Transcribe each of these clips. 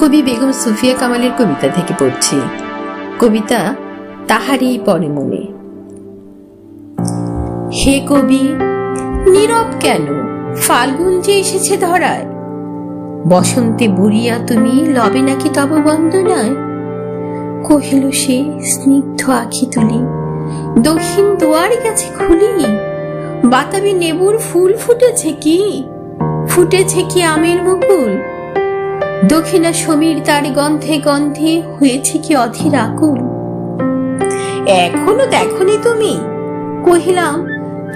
কবি বেগম সুফিয়া কামালের কবিতা থেকে পড়ছি। কবিতা তাহারই পরে মনে। হে কবি, নীরব কেন? ফাল্গুন যে এসেছে ধরায়। বসন্তে বুড়িয়া তুমি লবে নাকি তব বন্দনায়? কহিল সে স্নিগ্ধ আখি তুলি। দক্ষিণ দুয়ার গেছে খুলি। বাতাবি নেবুর ফুল ফুটেছে কি? ফুটেছে কি আমের মুকুল? দক্ষিণা সমীর তার গন্ধে গন্ধে হয়েছে কি অধীর আকুল। এখনও দেখনি তুমি? কহিলাম,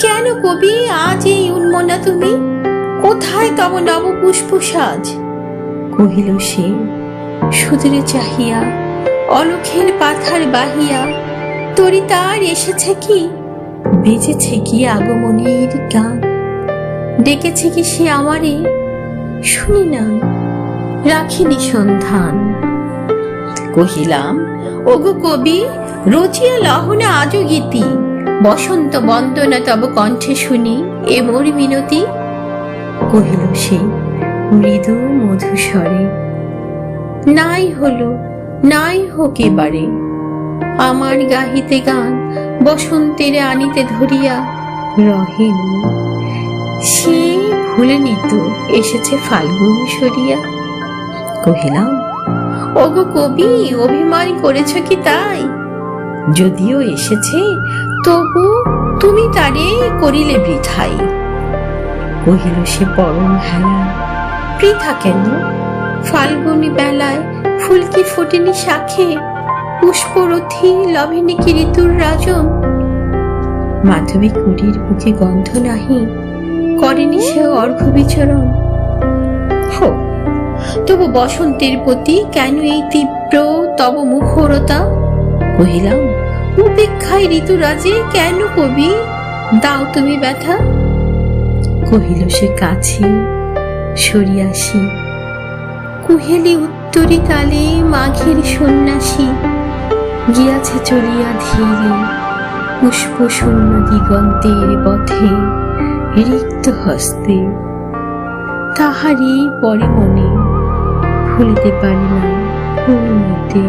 কেন কবি আজ এই উন্মনা তুমি? কোথায় তব নব পুষ্প সাজ কহিল সে, সুদূরে চাহিয়া, অলখের পাথার বাহিয়া, তরি তার এসেছে কি? বেজেছে কি আগমনের গান? ডেকেছে কি সে আমারে? শুনি না রাখিনি সন্ধান। কহিলাম ওগো কবি রচিয়া লহনা আজও গীতি। বসন্ত বন্দনা তব কণ্ঠে শুনি এ মোর মিনতি? কহিল সে মৃদু মধুস্বরে। নাই হলো নাই হোক এবারে। আমার গাহিতে গান বসন্তের আনিতে ধরিয়া। রহেন সে ভুলে নিত এসেছে ফাল্গুন সরিয়া। কহিলাম ওগো কবি অভিমান করেছ কি তাই? যদিও এসেছে তবু তুমি তারে করিলে বৃথাই। কহিল সে পরম হেলা। বৃথা কেন? ফাল্গুনি বেলায় ফুলকি ফোটেনি শাখে পুষ্পরথি লভেনি কি ঋতুর রাজন। মাধবী কুটির বুকে গন্ধ নাহি করেনি সে অর্ঘ বিচরণ। তবু বসন্তের প্রতি কেন এই তীব্র তব মুখরতা? কহিলাম, উপেক্ষায় ঋতুরাজে কেন কবি? দাও তুমি ব্যথা। কহিল সে কাছে সরিয়াসি কুহেলি উত্তরি কালে মাঘের সন্ন্যাসী। গিয়াছে চলিয়া ধীরে পুষ্প শূন্য দিগন্তের পথে রিক্ত হস্তে তাহারই পরে মনে ভুলিতে পারি না অনুমতে